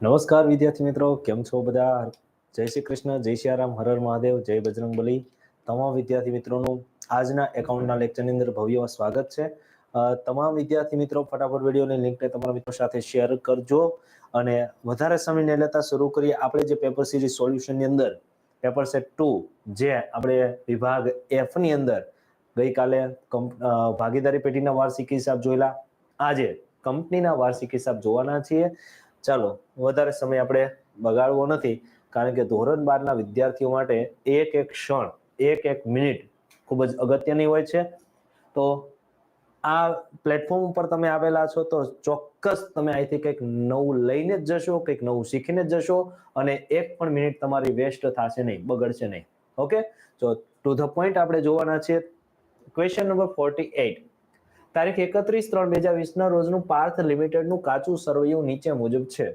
નમસ્કાર વિદ્યાર્થી મિત્રો, કેમ છો બધા? જય શ્રી કૃષ્ણ, જય સિયારામ હર હર મહાદેવ, જય બજરંગબલી તમામ વિદ્યાર્થી મિત્રોનું આજના એકાઉન્ટના લેક્ચરની અંદર ભવ્ય સ્વાગત છે. તમામ વિદ્યાર્થી મિત્રો, ફટાફટ વિડીયોની લિંકને તમારા મિત્રો સાથે શેર કરજો અને વધારે સમય ન લેતા શરૂ કરીએ આપણે જે પેપર સિરીઝ સોલ્યુશનની અંદર. પેપર સેટ ટુ, જે આપણે વિભાગ એફની અંદર ગઈકાલે ભાગીદારી પેટીના વાર્ષિક હિસાબ જોયેલા આજે કંપનીના વાર્ષિક હિસાબ જોવાના છીએ. ચાલો, વધારે સમય આપણે બગાડવો નથી, કારણ કે ધોરણ બારના વિદ્યાર્થીઓ માટે એક એક ક્ષણ, એક એક મિનિટ ખૂબ જ અગત્યની હોય છે. તો આ પ્લેટફોર્મ ઉપર તમે આવેલા છો તો ચોક્કસ તમે અહીંથી કંઈક નવું લઈને જ જશો, કંઈક નવું શીખીને જ જશો અને એક પણ મિનિટ તમારી વેસ્ટ થશે નહીં, બગડશે નહીં. ઓકે? તો ટુ ધ પોઈન્ટ આપણે જોવાના છીએ. ક્વેશ્ચન નંબર ફોર્ટી એઇટ તારીખ એકત્રીસ ત્રણ બે હજાર વીસના રોજનું પાર્થ લિમિટેડનું કાચું સરવૈયું નીચે મુજબ છે.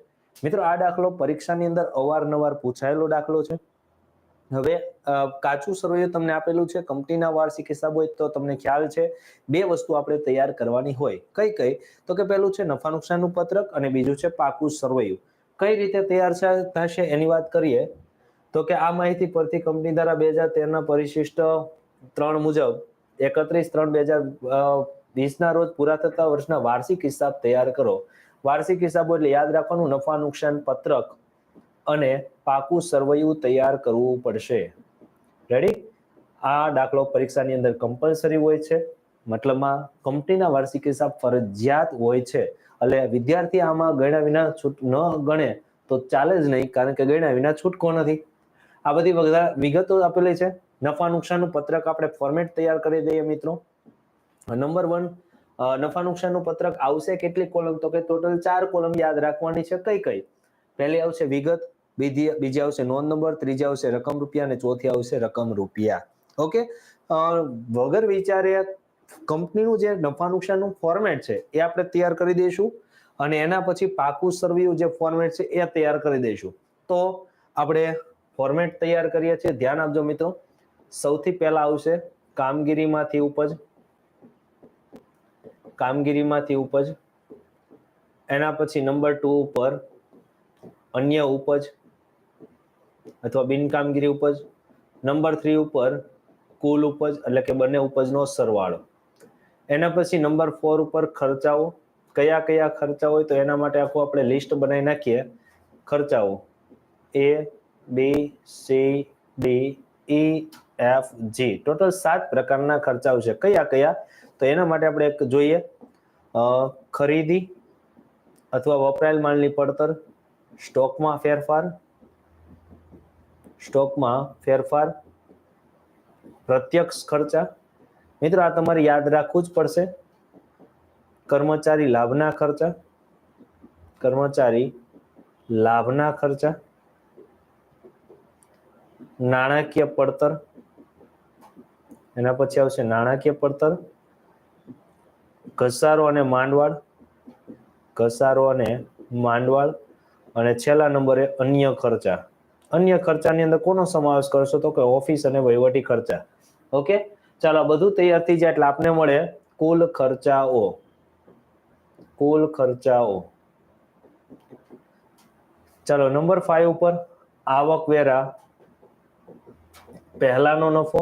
મિત્રો, આ દાખલો પરીક્ષાની અંદર અવારનવાર પૂછાયેલો દાખલો છે. હવે કાચું સરવૈયું તમને આપેલું છે. કંપનીના વાર્ષિક હિસાબ હોય તો તમને ખ્યાલ છે. બે વસ્તુ આપણે તૈયાર કરવાની હોય. કઈ કઈ? તો કે પહેલું છે નફા નુકસાનનું પત્રક અને બીજું છે પાકું સરવૈયું. કઈ રીતે તૈયાર થશે એની વાત કરીએ. તો કે આ માહિતી પરથી કંપની દ્વારા બે હજાર તેરના પરિશિષ્ટ ત્રણ મુજબ એકત્રીસ ત્રણ બે હજાર વીસના રોજ પૂરા થતા વર્ષના વાર્ષિક હિસાબ તૈયાર કરો. વાર્ષિક હિસાબો એટલે યાદ રાખવાનું નફા નુકસાન પત્રક અને પાકું સરવૈયું તૈયાર કરવું પડશે. રેડી આ દાખલો પરીક્ષાની અંદર કમ્પલસરી હોય છે. મતલબમાં કંપનીના વાર્ષિક હિસાબ ફરજિયાત હોય છે. એટલે વિદ્યાર્થી આમાં ગણ્યા વિના છૂટ ન ગણે તો ચાલે જ નહીં, કારણ કે ગણ્યા વિના છૂટકો નથી. આ બધી વિગતો આપેલી છે. નફા નુકસાનનું પત્રક આપણે ફોર્મેટ તૈયાર કરી દઈએ મિત્રો. નંબર વન નફા નુકસાનનું પત્રક આવશે કેટલી કોલમ તો કે ટોટલ ચાર કોલમ યાદ રાખવાની છે કઈ કઈ? પહેલી આવશે વિગત, બીજી બીજી આવશે નોંધ નંબર, ત્રીજી આવશે રકમ રૂપિયા અને ચોથી આવશે રકમ રૂપિયા. ઓકે? વગર વિચારે કંપનીનું જે નફા નુકસાનનું ફોર્મેટ છે એ આપણે તૈયાર કરી દઈશું. અને એના પછી પાકું સર્વિયું જે ફોર્મેટ છે એ તૈયાર કરી દઈશું. તો આપણે ફોર્મેટ તૈયાર કરીએ છીએ. ધ્યાન આપજો મિત્રો. સૌથી પહેલા આવશે કામગીરીમાંથી ઉપજ. કામગીરીમાંથી ઉપજ, એના પછી નંબર ટુ ઉપર અન્ય ઉપજ અથવા બિનકામગીરી ઉપજ નંબર થ્રી ઉપર કુલ ઉપજ એટલે કે બંને ઉપજનો સરવાળો. એના પછી નંબર ફોર ઉપર ખર્ચાઓ, કયા કયા ખર્ચા હોય તો એના માટે આખું આપણે લિસ્ટ બનાવી નાખીએ. ખર્ચાઓ. A B C D E F G total સાત પ્રકારના ખર્ચાઓ છે. કયા કયા? તો એના માટે આપણે એક જોઈએ ખરીદી અથવા વપરાયેલ માલની પડતર સ્ટોકમાં ફેરફાર સ્ટોકમાં ફેરફાર, પ્રત્યક્ષ ખર્ચા. મિત્રો, આ તમારે યાદ રાખવું જ પડશે. કર્મચારી લાભના ખર્ચા, કર્મચારી લાભના ખર્ચા, નાણાકીય પડતર, એના પછી આવશે નાણાકીય પડતર ઘસારો અને માંડવાળ, ઘસારો અને માંડવાળ, અને છેલ્લા નંબરે અન્ય ખર્ચા. અન્ય ખર્ચાની અંદર કોનો સમાવેશ કરશો તો કે ઓફિસ અને વહીવટી ખર્ચા. ઓકે? ચાલો બધું તૈયાર થઈ જાય એટલે આપને મળે કુલ ખર્ચાઓ. કુલ ખર્ચાઓ. ચાલો, નંબર ફાઈવ ઉપર આવક વેરા પહેલાનો નફો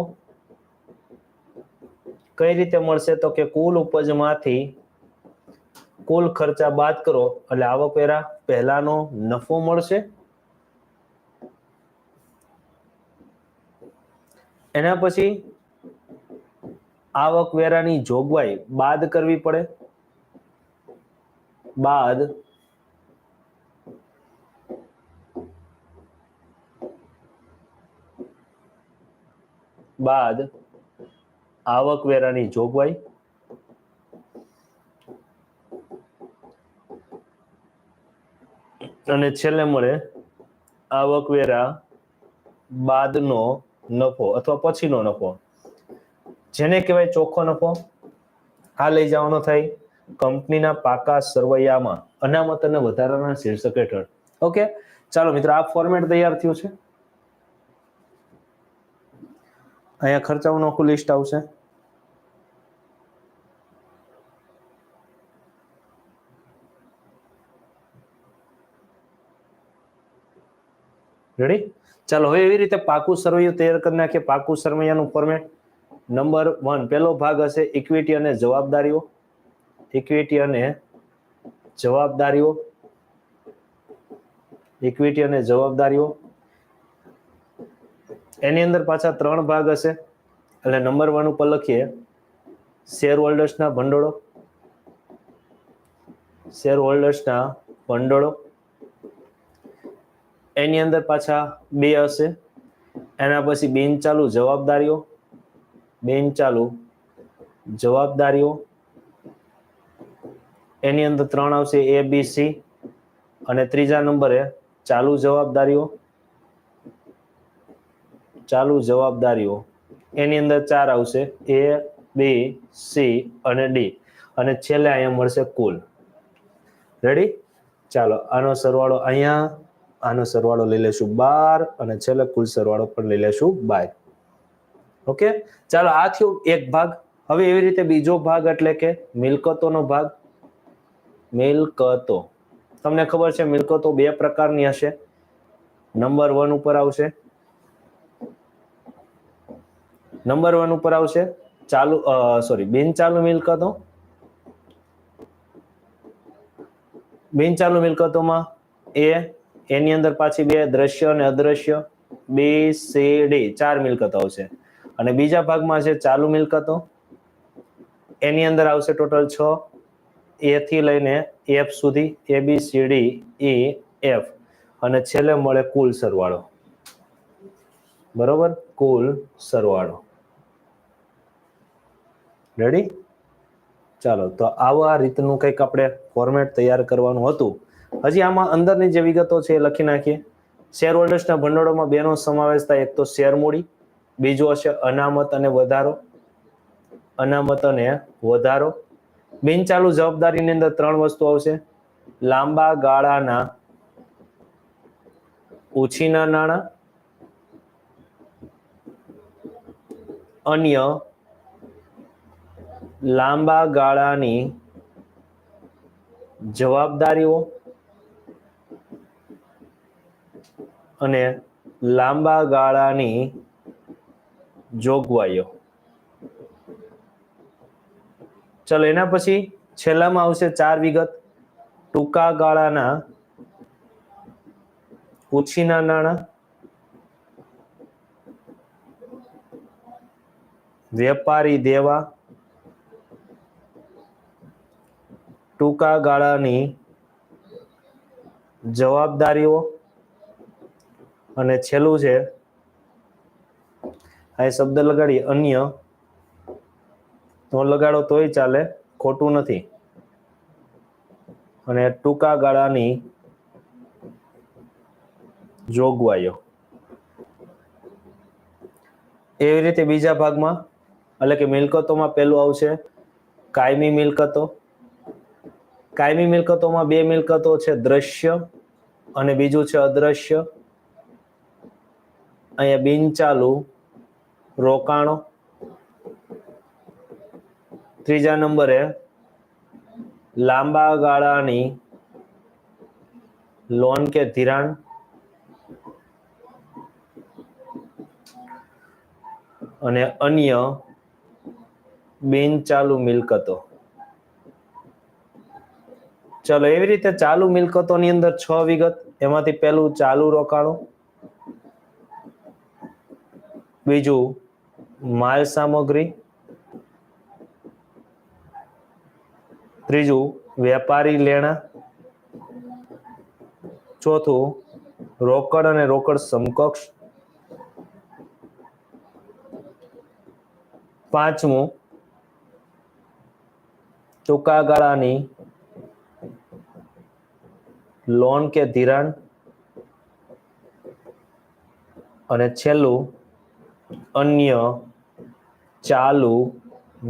કઈ રીતે મળશે તો કે કુલ ઉપજમાંથી કુલ ખર્ચા બાદ કરો એટલે આવકવેરા પહેલાનો નફો મળશે. એના પછી આવકવેરાની જોગવાઈ બાદ કરવી પડે. બાદ બાદ આવકવેરાની જોગવાઈ. અને છેલ્લે મળે આવકવેરા બાદનો નફો અથવા પછીનો નફો. જેને કહેવાય ચોખ્ખો નફો. આ લઈ જવાનો થાય કંપનીના પાકા સરવૈયામાં અનામત અને વધારાના શીર્ષક હેઠળ. ઓકે, ચાલો મિત્રો, આ ફોર્મેટ તૈયાર થયું છે. અહીંયા ખર્ચાઓનું આખું લિસ્ટ આવશે. રેડી ચાલો, હવે એવી રીતે પાકું સરવૈયું તૈયાર કરી નાખીએ. પાકું સરવૈયાનું ફોર્મેટ નંબર વન પહેલો ભાગ હશે ઇક્વિટી અને જવાબદારીઓ. ઇક્વિટી અને જવાબદારીઓ. ઇક્વિટી અને જવાબદારીઓ. એની અંદર પાછા ત્રણ ભાગ હશે. એટલે નંબર વન ઉપર લખીએ. શેર હોલ્ડર્સના ભંડોળો. શેર હોલ્ડર્સના ભંડોળો. એની અંદર પાછા બે હશે. એના પછી બિન ચાલુ જવાબદારીઓ. બિન ચાલુ જવાબદારીઓ. એની અંદર ત્રણ આવશે એ, બી, સી અને ત્રીજા નંબરે ચાલુ જવાબદારીઓ. ચાલુ જવાબદારીઓ. એની અંદર ચાર આવશે એ, બી, સી અને ડી. અને છેલ્લે અહીંયા મળશે કુલ. રેડી ચાલો, આનો સરવાળો અહીંયા આનો સરવાળો લઈ લેશું બાર અને છેલ્લે કુલ સરવાળો પણ લઈ લેશું બાર. ઓકે? ચાલો, આ થયો એક ભાગ. હવે એવી રીતે બીજો ભાગ એટલે કે મિલકતોનો ભાગ. મિલકતો. તમને ખબર છે, મિલકતો બે પ્રકારની હશે. નંબર વન ઉપર આવશે. નંબર વન ઉપર આવશે ચાલુ સોરી બિન ચાલુ મિલકતો. બિન ચાલુ મિલકતોમાં એ એની અંદર પાછી બે દ્રશ્ય અને અદ્રશ્ય, બી સી ડી ચાર મિલકતો આવશે. અને બીજા ભાગમાં છે ચાલુ મિલકતો. એની અંદર આવશે ટોટલ છ. એ થી લઈને એફ સુધી A B C D E F અને છેલ્લે મળે કુલ સરવાળો. બરોબર? કુલ સરવાળો. રેડી ચાલો, તો આવા રીતનું કંઈક આપણે ફોર્મેટ તૈયાર કરવાનું હતું. હજી આમાં અંદરની જે વિગતો છે એ લખી નાખીએ. શેર હોલ્ડર્સના ભંડોળોમાં બેનો સમાવેશ થાય. એક તો શેર મૂડી, બીજો હશે અનામત અને વધારો. અનામત અને વધારો. બિનચાલુ જવાબદારીની અંદર ત્રણ વસ્તુ આવશે. લાંબા ગાળાના, ઉછીના નાણાં, અન્ય લાંબા ગાળાની જવાબદારીઓ અને લાંબા ગાળાની જોગવાઈઓ. ચલો, એના પછી છેલ્લામાં આવશે ચાર વિગત. ટૂંકા ગાળાના ઉછીના નાણાં, વેપારી દેવા, ટૂંકા ગાળાની જવાબદારીઓ અને છેલ્લું છે, આ શબ્દ લગાડી, અન્ય. તો લગાડો તોય ચાલે, ખોટું નથી. અને ટૂંકા ગાળાની જોગવાઈઓ. એવી રીતે બીજા ભાગમાં, એટલે કે મિલકતોમાં પેલું આવશે, કાયમી મિલકતો. કાયમી મિલકતોમાં બે મિલકતો છે દ્રશ્ય અને બીજું છે અદ્રશ્ય. અહીંયા બિનચાલુ રોકાણો. ત્રીજા નંબરે લાંબા ગાળાની લોન કે ધિરાણ. અને અન્ય બિનચાલુ મિલકતો. ચલો, એવી રીતે ચાલુ મિલકતોની અંદર છ વિગત, એમાંથી પહેલું ચાલુ રોકાણો બીજું, માલ સામગ્રી. ત્રીજું, વેપારી લેણા. ચોથું, રોકડ અને રોકડ સમકક્ષ. પાંચમું, ટૂંકા ગાળાની લોન કે ધિરાણ. અને છેલ્લું અન્ય ચાલુ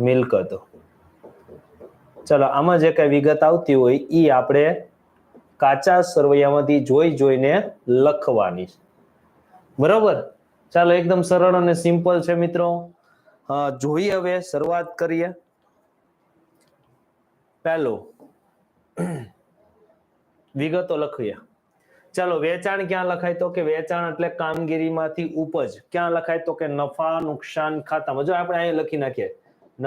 મિલકતો. ચલો, આમાં જે કઈ વિગત આવતી હોય એ આપણે કાચા સરવૈયામાંથી જોઈ જોઈને લખવાની. બરોબર? ચાલો, એકદમ સરળ અને સિમ્પલ છે મિત્રો. જોઈએ હવે શરૂઆત કરીએ. પહેલો, વિગતો લખીએ. ચાલો, વેચાણ ક્યાં લખાય તો કે વેચાણ એટલે કામગીરીમાંથી ઉપજ. ક્યાં લખાય તો કે નફા નુકસાન ખાતામાં. જો આપણે અહીં લખી નાખીએ,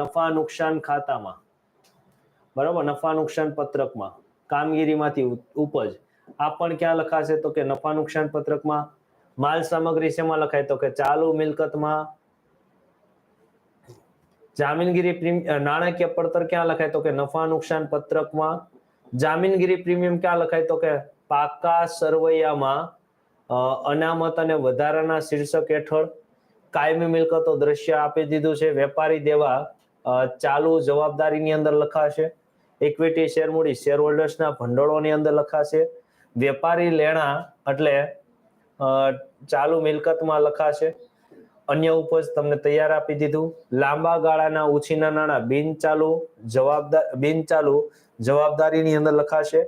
નફા નુકસાન ખાતામાં. બરાબર? નફા નુકસાન પત્રકમાં. કામગીરીમાંથી ઉપજ. આ પણ ક્યાં લખાશે તો કે નફા નુકસાન પત્રકમાં? માલ સામગ્રી શેમાં લખાય તો કે ચાલુ મિલકતમાં? જામીનગીરી નાણાકીય પડતર ક્યાં લખાય તો કે નફા નુકસાન પત્રકમાં? જામીનગીરી પ્રીમિયમ ક્યાં લખાય તો કે પાકા સરવૈયામાં અનામત અને વધારાના શીર્ષક હેઠળ કાયમી મિલકતો દ્રશ્ય આપી દીધું છે. વેપારી દેવા ચાલુ જવાબદારીની અંદર લખાશે. ઇક્વિટી શેર મૂડી શેર હોલ્ડર્સના ભંડોળોની અંદર લખાશે. વેપારી લેણા એટલે ચાલુ મિલકતમાં લખાશે. અન્ય ઉપજ તમને તૈયાર આપી દીધું. લાંબા ગાળાના ઉછીના નાણાં બિન ચાલુ જવાબદાર બિન ચાલુ જવાબદારીની અંદર લખાશે.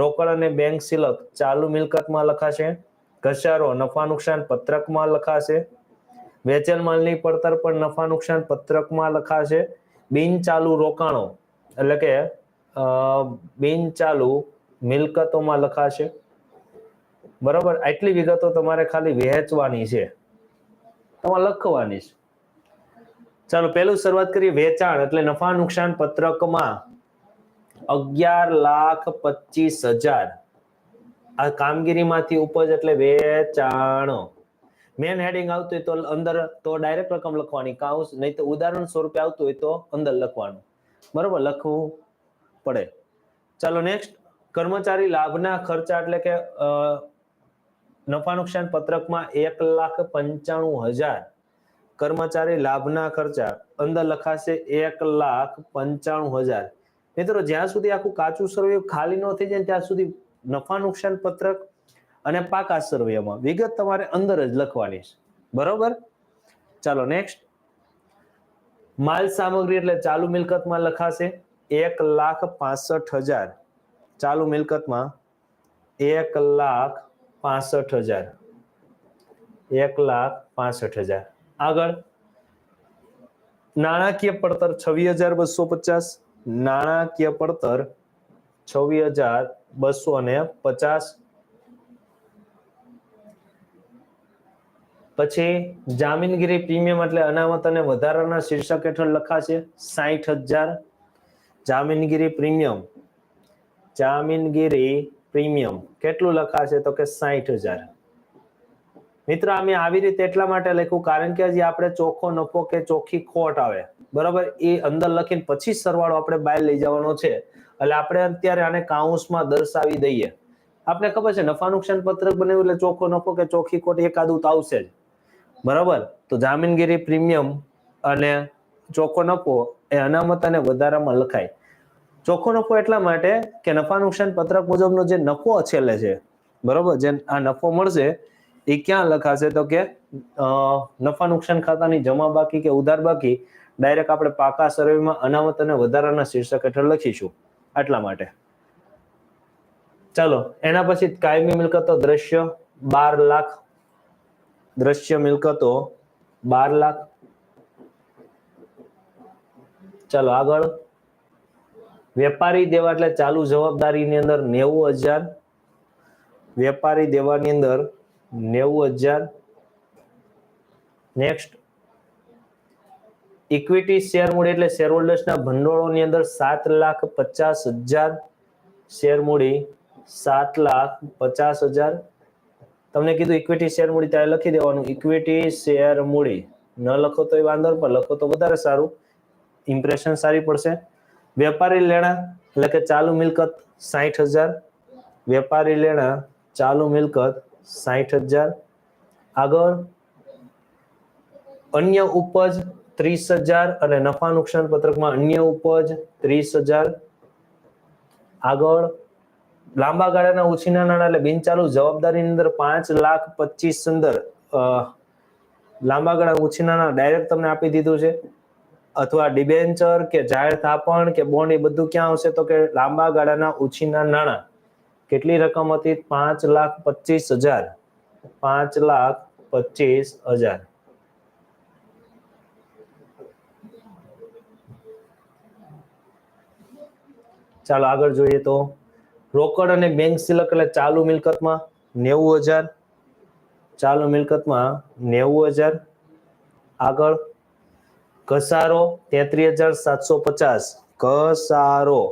રોકડ અને બેંક સિલક ચાલુ મિલકતમાં લખાશે. ઘસારો નફા નુકસાન પત્રકમાં લખાશે. વેચેલ માલની પડતર પણ નફા નુકસાન પત્રકમાં લખાશે. બિન ચાલુ રોકાણો એટલે કે બિન ચાલુ મિલકતોમાં લખાશે. બરાબર? આટલી વિગતો તમારે ખાલી વહેંચવાની છે. તમારે લખવાની છે. ચાલો, પહેલું શરૂઆત કરીએ વેચાણ એટલે નફા નુકસાન પત્રકમાં. અગિયાર લાખ પચીસ હજાર. આ કામગીરીમાંથી ઉપજ એટલે વેચાણ મેન હેડિંગ આવતું હોય તો અંદર તો ડાયરેક્ટ રકમ લખવાની, કાઉસ, નહીં તો ઉદાહરણ સ્વરૂપે આવતું હોય તો અંદર લખવાનું. બરોબર, લખવું પડે. ચાલો નેક્સ્ટ કર્મચારી લાભના ખર્ચા એટલે કે નફા નુકસાન પત્રકમાં એક લાખ પંચાણું હજાર. કર્મચારી લાભના ખર્ચા, અંદર લખાશે એક લાખ પંચાણું હજાર. મિત્રો, જ્યાં સુધી આખું કાચું સર્વે ખાલી ન થઈ જાય ત્યાં સુધી નફા નુકસાન પત્રક અને પાકા સર્વેમાં વિગત તમારે અંદર જ લખવાની છે. બરોબર? ચાલો નેક્સ્ટ માલ સામગ્રી એટલે ચાલુ મિલકતમાં લખાશે એક લાખ પાસઠ હજાર. ચાલુ મિલકતમાં એક લાખ પાસઠ હજાર. એક લાખ પાસઠ હજાર. આગળ. નાણાકીય પડતર છવ્વીસ હજાર બસો પચાસ. નાણાકીય પડતર છવ્વીસ હજાર બસો ને પચાસ. પછી જામીનગીરી પ્રીમિયમ એટલે અનામત અને વધારાના શીર્ષક હેઠળ લખાશે સાહીઠ હજાર. જામીનગીરી પ્રીમિયમ. જામીનગીરી પ્રીમિયમ. કેટલું લખાશે તો કે સાહીઠ હજાર. મિત્રો, અમે આવી રીતે એટલા માટે લખ્યું કારણ કે હજી આપણે ચોખ્ખો નફો કે ચોખ્ખી ખોટ આવે. બરાબર? એ અંદર લખીને પછી સરવાળો આપણે બહાર લઈ જવાનો છે. એટલે આપણે અત્યારે આને કાઉન્સમાં દર્શાવી દઈએ. આપણે ખબર છે નફા નુકસાન પત્રક બનાવ્યું એટલે ચોખ્ખો નફો કે ચોખ્ખી ખોટ એકાદું તો આવશે જ. બરાબર? તો જામીનગીરી પ્રીમિયમ અને ચોખ્ખો નફો એ અનામત અને વધારામાં લખાય. ચોખ્ખો નફો એટલા માટે કે નફા નુકસાન પત્રક મુજબનો જે નફો છેલ્લે છે, બરાબર? જે આ નફો મળશે, એ ક્યાં લખાશે? તો કે નફા નુકસાન ખાતાની જમા બાકી કે ઉધાર બાકી ડાયરેક્ટ આપણે પાકા સર્વેમાં અનામત અને વધારાના શીર્ષક હેઠળ લખીશું. આટલા માટે. ચાલો, એના પછી કાયમી મિલકતો દ્રશ્ય બાર લાખ. દ્રશ્ય મિલકતો બાર લાખ. ચાલો આગળ. વેપારી દેવા એટલે ચાલુ જવાબદારીની અંદર નેવું હજાર. વેપારી દેવાની અંદર નેવું હજાર. નેક્સ્ટ ઇક્વિટી શેર મૂડી એટલે શેર હોલ્ડર્સના ભંડોળોની અંદર સાત લાખ પચાસ હજાર શેર મૂડી, સાત લાખ પચાસ હજાર. તમને કીધું ઇક્વિટી શેર મૂડી ત્યારે લખી દેવાનું. ઇક્વિટી શેર મૂડી. ન લખો તો એ વાંધો પણ લખો તો વધારે સારું. ઇમ્પ્રેશન સારી પડશે. વેપારી લેણા, એટલે કે ચાલુ મિલકત સાઠ હજાર. વેપારી લેણા, ચાલુ મિલકત સાઠ હજાર. આગળ, અન્ય ઉપજ ત્રીસ હજાર અને નફા નુકસાન પત્રકમાં અન્ય ઉપજ ત્રીસ હજાર. આગળ, લાંબા ગાળાના ઓછીના નાણાં એટલે બિનચાલુ જવાબદારીની અંદર પાંચ લાખ પચીસ અંદર લાંબા ગાળા ઉછીના નાણાં ડાયરેક્ટ તમને આપી દીધું છે. અથવા ડિબેન્ચર કે જાહેર થાપણ કે બોન્ડ એ બધું ક્યાં આવશે તો કે લાંબા ગાળાના ઉછીના નાણાં. કેટલી રકમ હતી? પાંચ લાખ પચીસ હજાર. પાંચ લાખ પચીસ હજાર. ચાલો આગળ જોઈએ તો રોકડ અને બેંક સિલક એટલે ચાલુ મિલકતમાં નેવું હજાર, ચાલુ મિલકતમાં નેવું હજાર. આગળ ઘસારો તેત્રીસ હજાર સાતસો પચાસ. ઘસારો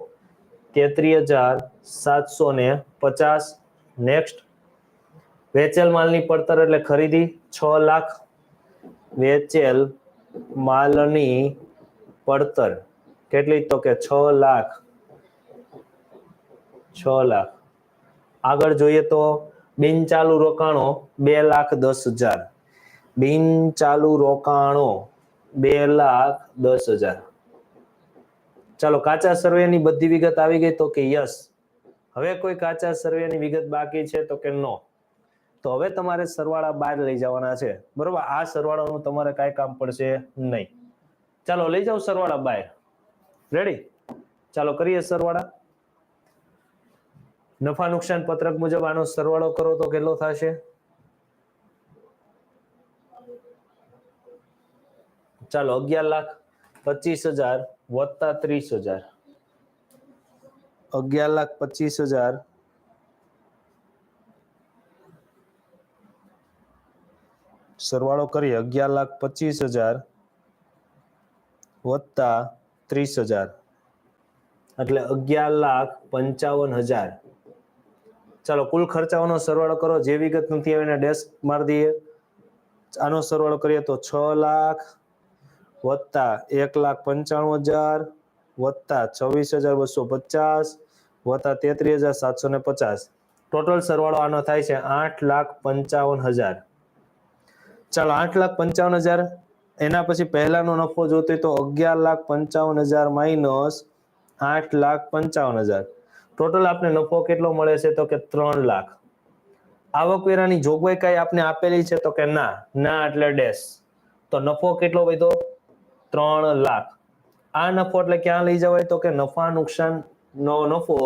તેત્રીસ હજાર સાતસો ને પચાસ. નેક્સ્ટ વેચેલ માલની પડતર એટલે ખરીદી છ લાખ. વેચેલ માલની પડતર કેટલી? તો કે છ લાખ. છ લાખ. આગળ જોઈએ તો બિન ચાલુ રોકાણો બે લાખ દસ હજાર. બિન ચાલુ રોકાણો બે લાખ દસ હજાર. ચાલો કાચા સર્વેની બધી વિગત આવી ગઈ તો કે યસ. હવે કોઈ કાચા સર્વેની વિગત બાકી છે તો કે નો. તો હવે તમારે સરવાળા બહાર લઈ જવાના છે. બરોબર? આ સરવાળાનું તમારે કાંઈ કામ પડશે નહીં. ચાલો લઈ જાઓ સરવાળા બહાર રેડી ચાલો કરીએ સરવાળા. નફા નુકસાન પત્રક મુજબ આનો સરવાળો કરો તો કેટલો થશે? ચાલો અગિયાર લાખ પચીસ હજાર વત્તા ત્રીસ હજાર. અગિયાર લાખ પચીસ હજાર સરવાળો કરીએ અગિયાર લાખ પચીસ હજાર વત્તા ત્રીસ હજાર. એટલે અગિયાર લાખ પંચાવન હજાર. ચાલો, કુલ ખર્ચાઓનો સરવાળો કરો. જે વિગત નથી આવે એને ડેસ્ક મારી દઈએ. આનો સરવાળો કરીએ તો છ લાખ વત્તા એક લાખ પંચાણું હજાર વત્તા છવ્વીસ હજાર બસો પચાસ વત્તા તેત્રીસ હજાર સાતસો ને પચાસ. ટોટલ સરવાળો આનો થાય છે આઠ લાખ પંચાવન હજાર. ચાલો, આઠ લાખ પંચાવન હજાર. એના પછી પહેલાનો નફો જોતો તો અગિયાર લાખ પંચાવન હજાર માઇનસ આઠ લાખ પંચાવન હજાર. ટોટલ આપને નફો કેટલો મળે છે તો કે ત્રણ લાખ. આવકવેરાની જોગવાઈ કઈ આપને આપેલી છે તો કે ના? ના એટલે ડેશ તો નફો કેટલો વધ્યો? ત્રણ લાખ. આ નફો એટલે ક્યાં લઈ જવાય? તો કે નફા નુકસાન નો નફો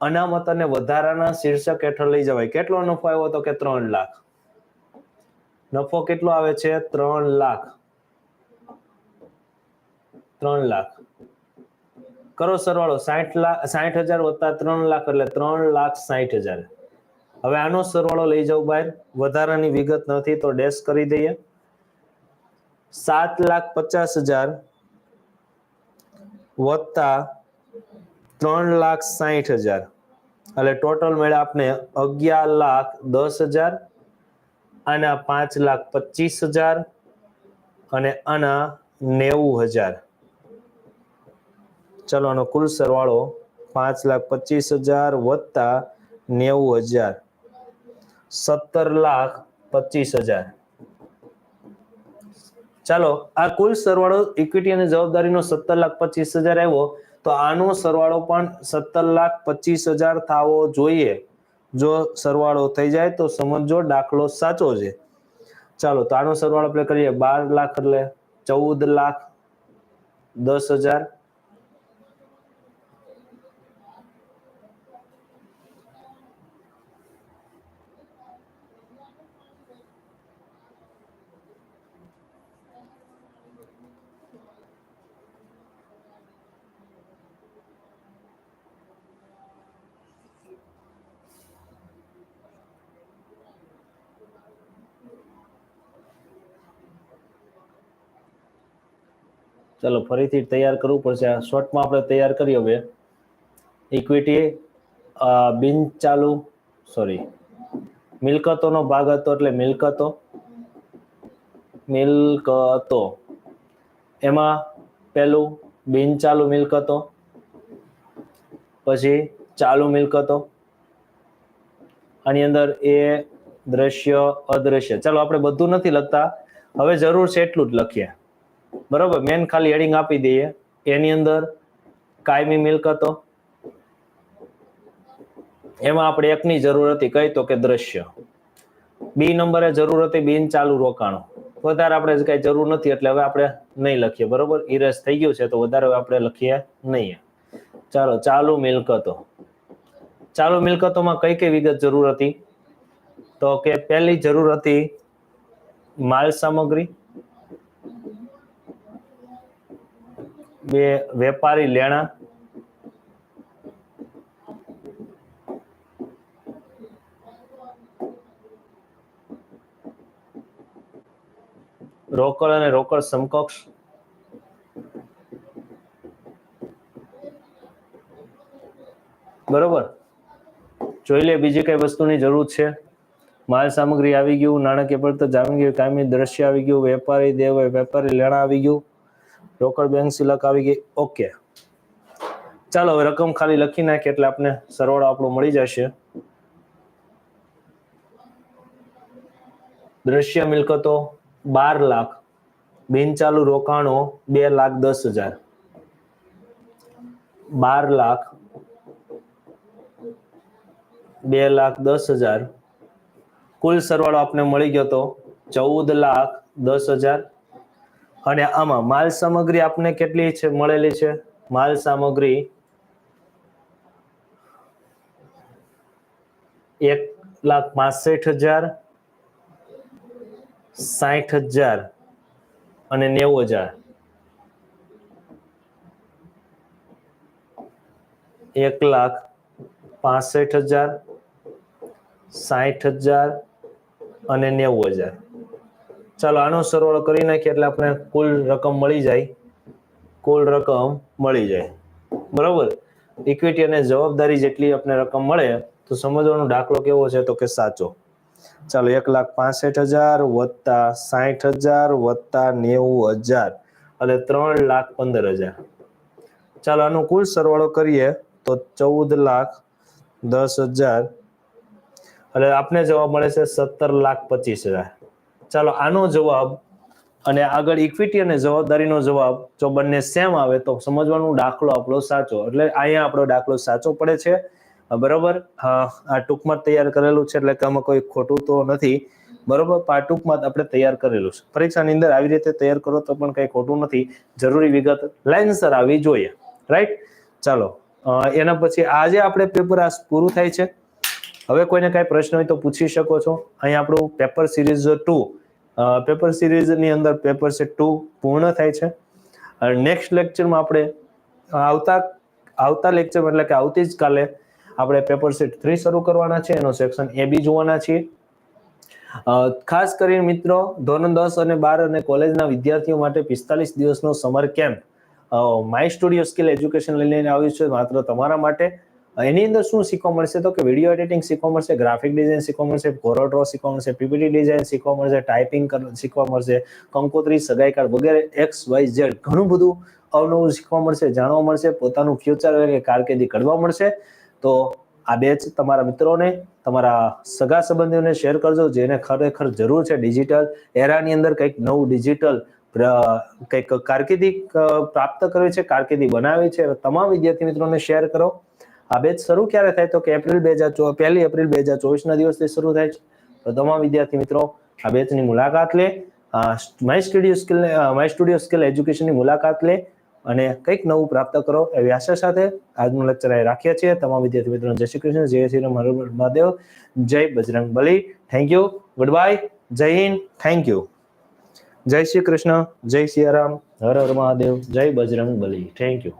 અનામત અને વધારાના શીર્ષક હેઠળ લઈ જવાય. કેટલો નફો આવ્યો તો કે ત્રણ લાખ? નફો કેટલો આવે છે? ત્રણ લાખ. ત્રણ લાખ. કરો સરવાળો સાઠ લાખ સાઠ હજાર વત્તા ત્રણ લાખ એટલે ત્રણ લાખ સાઠ હજાર. હવે આનો સરવાળો લઈ જાવ બહાર, વધારાની વિગત નથી તો ડેશ કરી દઈએ. સાત લાખ પચાસ હજાર વત્તા ત્રણ લાખ સાઠ હજાર. એટલે ટોટલ મળે આપને અગિયાર લાખ દસ હજાર આના પાંચ લાખ પચીસ હજાર અને આના નેવું હજાર. ચલો આનો કુલ સરવાળો પાંચ લાખ પચીસ હજાર વત્તા નેવું હજાર. સત્તર લાખ પચીસ હજાર. ચાલો, આ કુલ સરવાળો ઇક્વિટી અને જવાબદારીનો સત્તર લાખ પચીસ હજાર આવ્યો, તો આનો સરવાળો પણ સત્તર લાખ પચીસ હજાર થવો જોઈએ. જો સરવાળો થઈ જાય તો સમજો દાખલો સાચો છે. ચાલો, તો આનો સરવાળો આપણે કરીએ બાર લાખ એટલે ચૌદ લાખ દસ હજાર. ચાલો, ફરીથી તૈયાર કરવું પડશે. આ શોર્ટમાં આપણે તૈયાર કરીએ હવે. ઇક્વિટી બિન ચાલુ સોરી મિલકતોનો ભાગ હતો એટલે મિલકતો. મિલકતો. એમાં પેલું બિન ચાલુ મિલકતો. પછી ચાલુ મિલકતો. આની અંદર એ દ્રશ્ય, અદ્રશ્ય. ચાલો, આપણે બધું નથી લખતા. હવે જરૂર છે એટલું જ લખીએ. બરોબર, મેન ખાલી હેડિંગ આપી દઈએ. એની અંદર કાયમી મિલકતો. એમાં આપણે એકની જરૂર હતી કઈ તો કે દ્રશ્ય. બી નંબરે જરૂર હતી બિન ચાલુ રોકાણો. વધારે આપણે કઈ જરૂર નથી, એટલે હવે આપણે નહીં લખીએ, બરોબર? ઇરેસ થઈ ગયું છે, તો વધારે આપણે લખીએ નહીં. ચાલો, ચાલુ મિલકતો. ચાલુ મિલકતોમાં કઈ કઈ વિગત જરૂર હતી? તો કે પહેલી જરૂર હતી માલ સામગ્રી. બે વેપારી લેણા. રોકડ અને રોકડ સમકક્ષ. બરોબર. જોઈ લે બીજી કઈ વસ્તુની જરૂર છે. માલ સામગ્રી આવી ગયું, નાણાકીય પડતર જામીનગીરી કાયમી દ્રશ્ય આવી ગયું, વેપારી દેવ વેપારી લેણા આવી ગયું. રોકડ બેંક સિલક આવી ગઈ. ઓકે ચાલો, હવે રકમ ખાલી લખી નાખીએ એટલે આપણે સરવાળો આપણો મળી જશે. દ્રશ્ય મિલકતો બાર લાખ. બિનચાલુ રોકાણો બે લાખ દસ હજાર. બાર લાખ. બે લાખ દસ હજાર. કુલ સરવાળો આપને મળી ગયો તો ચૌદ લાખ દસ હજાર. અને આમાં માલ સામગ્રી આપને કેટલી છે, મળેલી છે? માલ સામગ્રી એક લાખ પાસઠ હજાર, સાઠ હજાર અને નેવું હજાર. એક લાખ પાસઠ હજાર, સાઠ હજાર અને નેવું હજાર. ચાલો આનો સરવાળો કરી નાખીએ એટલે આપણે કુલ રકમ મળી જાય. કુલ રકમ મળી જાય. બરોબર? ઇક્વિટી અને જવાબદારી જેટલી આપણે રકમ મળે, તો સમજવાનો દાખલો કેવો છે તો કે સાચો. ચાલો, એક લાખ પાસઠ હજાર વત્તા સાઠ હજાર વત્તા નેવું હજાર એટલે ત્રણ લાખ પંદર હજાર. ચાલો, આનો કુલ સરવાળો કરીએ તો ચૌદ લાખ દસ હજાર. એટલે આપને જવાબ મળે છે સત્તર લાખ પચીસ હજાર. ચાલો આનો જવાબ અને આગળ ઇક્વિટી અને જવાબદારીનો જવાબ જો બંને સેમ આવે તો સમજવાનો દાખલો આપણો સાચો. એટલે અહીંયા આપણો દાખલો સાચો પડે છે. બરોબર? આ ટૂંકમાં તૈયાર કરેલું છે એટલે કે આમાં કોઈ ખોટું તો નથી. બરોબર? આ ટૂંકમાં આપણે તૈયાર કરેલું છે. પરીક્ષાની અંદર આવી રીતે તૈયાર કરો તો પણ કઈ ખોટું નથી. જરૂરી વિગત લાઇનસર આવી જોઈએ. રાઈટ ચાલો એના પછી આજે આપણે પેપર આ પૂરું થાય છે. હવે કોઈને કાંઈ પ્રશ્ન હોય તો પૂછી શકો છો. અહીં આપણું પેપર સિરીઝ ટુ પેપર સિરીઝની અંદર પેપર સેટ ટુ પૂર્ણ થાય છે. નેક્સ્ટ લેક્ચરમાં આપણે આવતા આવતા લેક્ચર એટલે કે આવતી જ કાલે આપણે પેપર સેટ થ્રી શરૂ કરવાના છે. એનો સેક્શન એ બી જોવાના છીએ. ખાસ કરીને મિત્રો, ધોરણ દસ અને બાર અને કોલેજના વિદ્યાર્થીઓ માટે પિસ્તાલીસ દિવસનો summer camp my studio skill education લઈને આવ્યું છે માત્ર તમારા માટે એની અંદર શું શીખવા મળશે તો કે વીડિયો એડિટિંગ શીખવા મળશે ગ્રાફિક ડિઝાઇન શીખવા મળશે કોરોડ્રો શીખવા મળશે પીપીટી ડિઝાઇન શીખવા મળશે ટાઈપિંગ શીખવા મળશે, કંકોત્રી સગાઈ કાર્ડ વગેરે એક્સ વાય ઝેડ ઘણું બધું અવનવું શીખવા મળશે, જાણવા મળશે, પોતાનું ફ્યુચર કે કારકિર્દી ઘડવા મળશે. તો આ બેચ તમારા મિત્રોને, તમારા સગા સંબંધીઓને શેર કરજો, જેને ખરેખર જરૂર છે ડિજિટલ એરાની અંદર કંઈક નવું ડિજિટલ કંઈક કારકિર્દી પ્રાપ્ત કરવી છે, કારકિર્દી બનાવી છે. તમામ વિદ્યાર્થી મિત્રોને શેર કરો. આ બેચ શરૂ ક્યારે થાય તો કે એપ્રિલ બે હજાર પહેલી એપ્રિલ બે હજાર ચોવીસના દિવસથી શરૂ થાય છે. તો તમામ વિદ્યાર્થી મિત્રો, આ બેચની મુલાકાત લે my studio skill my studio skill એજ્યુકેશનની મુલાકાત લે અને કંઈક નવું પ્રાપ્ત કરો એવી આશા સાથે આજનું લેક્ચર અહીં રાખીએ છીએ. તમામ વિદ્યાર્થી મિત્રો જય શ્રી કૃષ્ણ, જય શ્રી રામ મહાદેવ, જય Bajrang Bali. Thank you good bye જય હિન્દ. થેન્ક યુ જય શ્રી કૃષ્ણ, જય સિયારામ હર હર મહાદેવ, જય બજરંગ બલી. Thank you